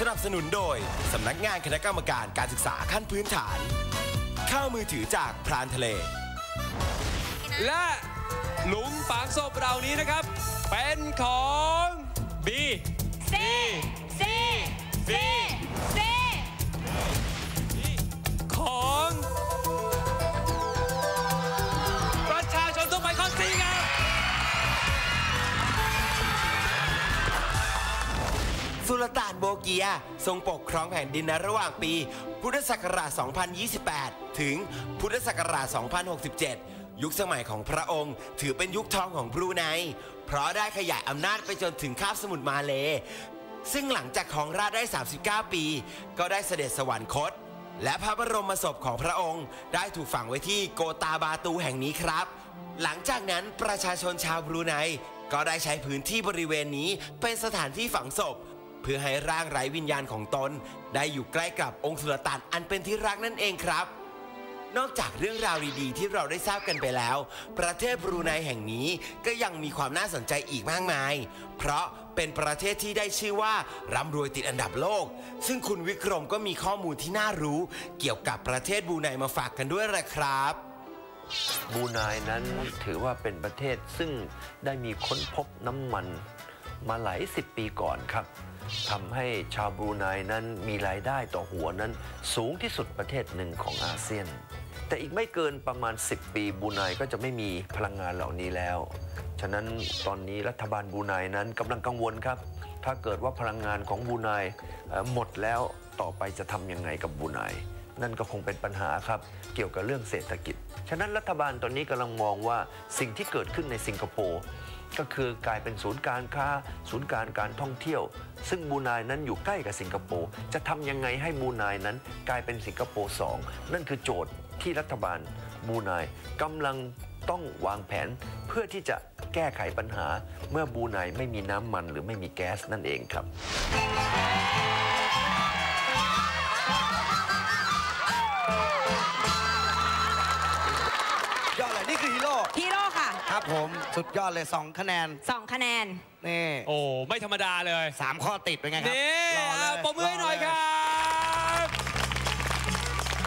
สนับสนุนโดย สำนักงานคณะกรรมการการศึกษาขั้นพื้นฐาน ข้าวมือถือจากพรานทะเล และหลุมฝังศพเรานี้นะครับ เป็นของ B เซเสุลต่านโบเกีย ทรงปกครองแผ่นดินในระหว่างปี พุทธศักราช 2028 ถึงพุทธศักราช 2067 ยุคสมัยของพระองค์ ถือเป็นยุคทองของบรูไน เพราะได้ขยายอำนาจไปจนถึงคาบสมุทรมาเล ซึ่งหลังจากของราชได้ 39 ปี ก็ได้เสด็จสวรรคต และพระบรมศพของพระองค์ ได้ถูกฝังไว้ที่โกตาบาตูแห่งนี้ครับ หลังจากนั้นประชาชนชาวบรูไนก็ได้ใช้พื้นที่บริเวณนี้เป็นสถานที่ฝังศพ เพื่อให้ร่างไร้วิญญาณของตน ได้อยู่ใกล้กับองค์สุลต่านอันเป็นที่รักนั่นเองครับ นอกจากเรื่องราวดีๆที่เราได้ทราบกันไปแล้ว ประเทศบรูไนแห่งนี้ก็ยังมีความน่าสนใจอีกมากมาย เพราะเป็นประเทศที่ได้ชื่อว่าร่ำรวยติดอันดับโลก ซึ่งคุณวิกรมก็มีข้อมูลที่น่ารู้ เกี่ยวกับประเทศบรูไนมาฝากกันด้วยละครับบรูไนนั้นถือว่าเป็นประเทศซึ่งได้มีค้นพบน้ำมันมาหลายสิบปีก่อนครับ ทำให้ชาวบรูไนนั้นมีรายได้ต่อหัวนั้นสูงที่สุดประเทศหนึ่งของอาเซียน แต่อีกไม่เกินประมาณ 10 ปีบรูไนก็จะไม่มีพลังงานเหล่านี้แล้ว ฉะนั้นตอนนี้รัฐบาลบรูไนนั้นกำลังกังวลครับ ถ้าเกิดว่าพลังงานของบรูไนหมดแล้วต่อไปจะทำยังไงกับบรูไนนั่นก็คงเป็นปัญหาครับ เกี่ยวกับเรื่องเศรษฐกิจ ฉะนั้นรัฐบาลตอนนี้กำลังมองว่าสิ่งที่เกิดขึ้นในสิงคโปร์ ก็คือกลายเป็นศูนย์การค้า ศูนย์การการท่องเที่ยว ซึ่งบูนายนั้นอยู่ใกล้กับสิงคโปร์จะทำยังไงให้บูนายนั้นกลายเป็นสิงคโปร์สองนั่นคือโจทย์ที่รัฐบาลบูนายกำลังต้องวางแผนเพื่อที่จะแก้ไขปัญหาเมื่อบรูไนไม่มีน้ำมันหรือไม่มีแก๊สนั่นเองครับ ค่ะครับผมสุดยอดเลย 2 คะแนน 2 คะแนน นี่ โอ้ ไม่ธรรมดาเลยสามข้อติดเป็นไงครับนี่รอเลยอะปรบมือให้หน่อยครับ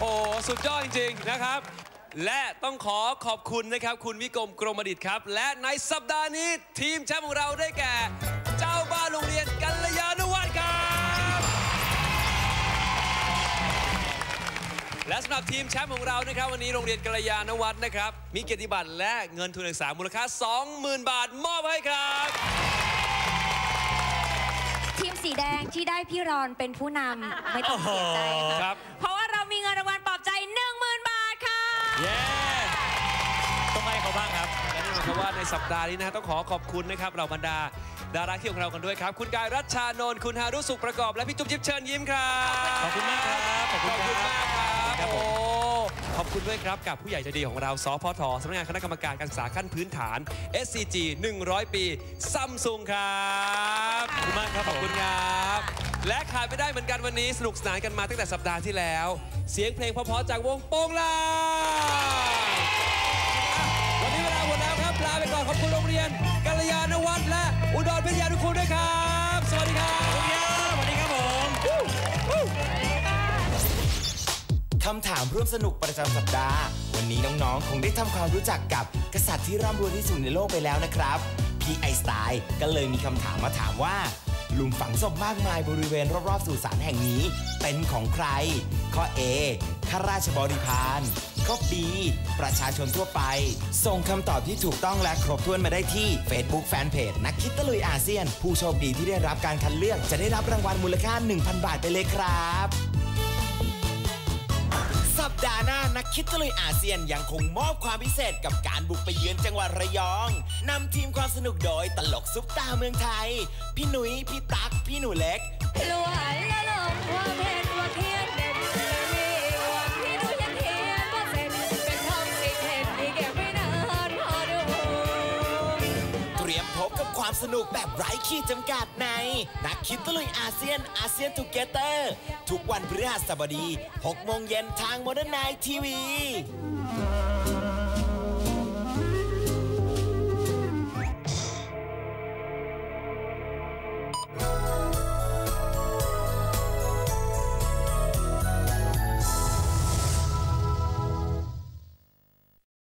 โอ้ สุดยอดจริง ๆ นะครับ และต้องขอขอบคุณนะครับ คุณวิกรมกรมดิตครับ และในสัปดาห์นี้ทีมแชมป์ของเราได้แก่ำหรับทีมแชมป์ของเรานะครับ วันนี้โรงเรียนกัลยาณวัฒน์นะครับ มีเกียรติบัตรและเงินทุนศึกษามูลค่า 20,000 บาท มอบให้ครับ ทีมสีแดงที่ได้พี่รอนเป็นผู้นำไม่ต้องเสียใจครัค่ะบ เพราะว่าเรามีเงินรางวัลปลอบใจ 10,000 บาทค่ะ เย้ต้องให้เขาบ้างครับและแน่นอนครับว่าในสัปดาห์นี้นะฮะต้องขอขอบคุณนะครับเราบรรดา ดาราที่ของเรากันด้วยครับ คุณกายรัชชานนท์คุณฮารุสุขประกอบ และพี่จุ๊บจิ๊บเชิญยิ้มครับ ขอบคุณมากครับขอบคุณขอบคุณครับมากครับ ครับผมโอ้ขอบคุณด้วยครับกับผู้ใหญ่ใจดีของเราสพทสำนักงานคณะกรรมการการศึกษาขั้นพื้นฐาน SCG 100 ปีซัมซุงครับขอบคุณมากครับขอบคุณครับ และขาดไม่ได้เหมือนกันวันนี้สนุกสนานกันมาตั้งแต่สัปดาห์ที่แล้ว เสียงเพลงเพราะๆจากวงโป้งลางวันนี้เวลาหมดแล้วครับลาไปก่อนขอบคุณโรงเรียนกัลยาณวัฒน์และอุดรพิทยาทุกคนด้วยครับ สวัสดีครับ คำถามร่วมสนุกประจำสัปดาห์ วันนี้น้องๆ คงได้ทำความรู้จักกับกษัตริย์ที่ร่ำรวยที่สุดในโลกไปแล้วนะครับ พี่ไอน์สไตล์ก็เลยมีคำถามมาถามว่า หลุมฝังศพมากมายบริเวณรอบๆสุสานแห่งนี้ เป็นของใคร ข้อ A ข้าราชบริพารข้อ B ประชาชนทั่วไป ส่งคำตอบที่ถูกต้องและครบถ้วนมาได้ที่ Facebook Fanpage นักคิดตะลุยอาเซียน ผู้โชคดีที่ได้รับการคัดเลือกจะได้รับรางวัลมูลค่า 1,000 บาทไปเลยครับ นักคิดตะลุยอาเซียนยังคงมอบความพิเศษกับการบุกไปเยือนจังหวัดระยองนำทีมความสนุกโดยตลกซุปตาเมืองไทย พี่หนุยพี่ตั๊กพี่หนูเล็ก ความสนุกแบบไร้ขีดจำกัดใน นักคิดตะลุยอาเซียนอาเซียนทูเกเตอร์ ทุกวันพฤหัสบดี6โมงเย็นทางโมเดิร์นไนทีวี